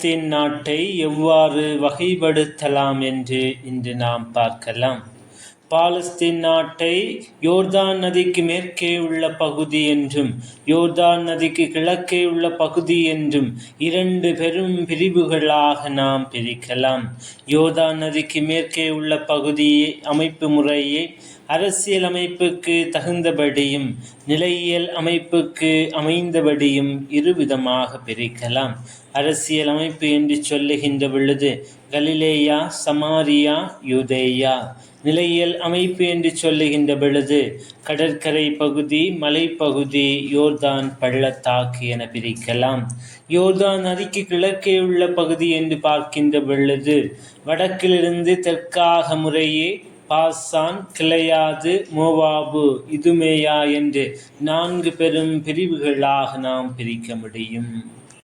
பாலஸ்தீன் நாட்டை எவ்வாறு வகைப்படுத்தலாம் என்று இன்று நாம் பார்க்கலாம். பாலஸ்தீன் நாட்டை யோர்தான் நதிக்கு மேற்கே உள்ள பகுதி என்றும் யோர்தான் நதிக்கு கிழக்கே உள்ள பகுதி என்றும் இரண்டு பெரும் பிரிவுகளாக நாம் பிரிக்கலாம். யோர்தான் நதிக்கு மேற்கே உள்ள பகுதியை அமைப்பு முறையே அரசியல் அமைப்புக்கு தகுந்தபடியும் நிலையியல் அமைப்புக்கு அமைந்தபடியும் இருவிதமாக பிரிக்கலாம். அரசியல் அமைப்பு என்று சொல்லுகின்ற பொழுது கலிலேயா சமாரியா யூதேயா. நிலையியல் அமைப்பு என்று சொல்லுகின்ற பொழுது கடற்கரை பகுதி மலைப்பகுதி யோர்தான் பள்ளத்தாக்கு என பிரிக்கலாம். யோர்தான் நதிக்கு கிழக்கே உள்ள பகுதி என்று பார்க்கின்ற பொழுது வடக்கிலிருந்து தெற்காக முறையே பாசான் கிளையாது மோவாபு இதுமேயா என்று நான்கு பெரும் பிரிவுகளாக நாம் பிரிக்க முடியும்.